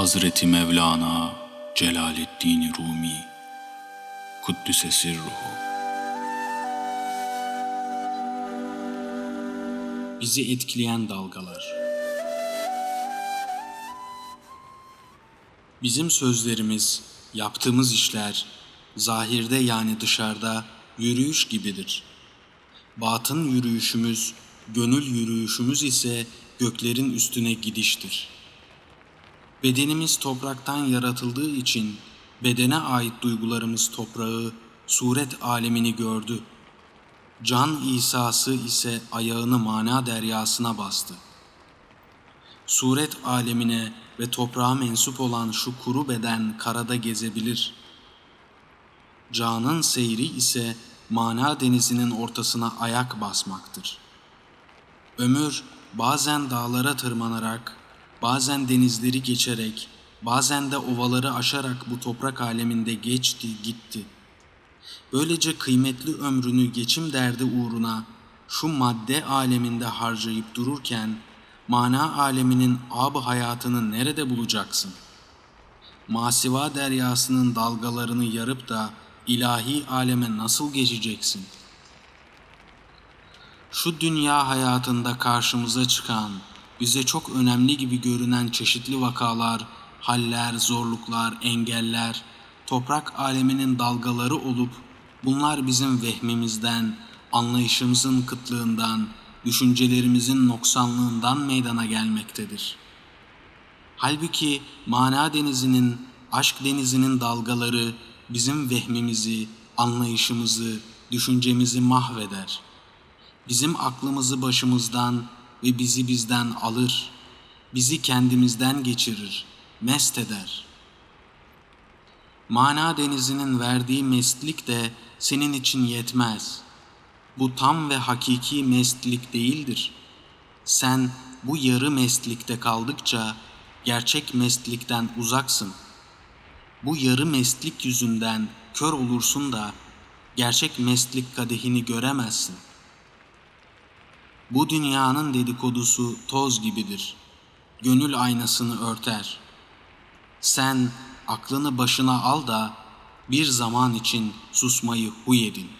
Hazreti Mevlana Celaleddin Rumi Kuddüse Sirruhu Bizi etkileyen dalgalar Bizim sözlerimiz, yaptığımız işler, zahirde yani dışarıda yürüyüş gibidir. Batın yürüyüşümüz, gönül yürüyüşümüz ise göklerin üstüne gidiştir. Bedenimiz topraktan yaratıldığı için bedene ait duygularımız toprağı, suret alemini gördü. Can İsa'sı ise ayağını mana deryasına bastı. Suret alemine ve toprağa mensup olan şu kuru beden karada gezebilir. Canın seyri ise mana denizinin ortasına ayak basmaktır. Ömür bazen dağlara tırmanarak, bazen denizleri geçerek, bazen de ovaları aşarak bu toprak aleminde geçti gitti. Böylece kıymetli ömrünü geçim derdi uğruna şu madde aleminde harcayıp dururken, mana aleminin ab hayatını nerede bulacaksın? Masiva deryasının dalgalarını yarıp da ilahi aleme nasıl geçeceksin? Şu dünya hayatında karşımıza çıkan, bize çok önemli gibi görünen çeşitli vakalar, haller, zorluklar, engeller, toprak aleminin dalgaları olup bunlar bizim vehmimizden, anlayışımızın kıtlığından, düşüncelerimizin noksanlığından meydana gelmektedir. Halbuki mana denizinin, aşk denizinin dalgaları bizim vehmimizi, anlayışımızı, düşüncemizi mahveder. Bizim aklımızı başımızdan ve bizi bizden alır. Bizi kendimizden geçirir, mest eder. Mana denizinin verdiği mestlik de senin için yetmez. Bu tam ve hakiki mestlik değildir. Sen bu yarı mestlikte kaldıkça gerçek mestlikten uzaksın. Bu yarı mestlik yüzünden kör olursun da gerçek mestlik kadehini göremezsin. Bu dünyanın dedikodusu toz gibidir. Gönül aynasını örter. Sen aklını başına al da bir zaman için susmayı huy edin.''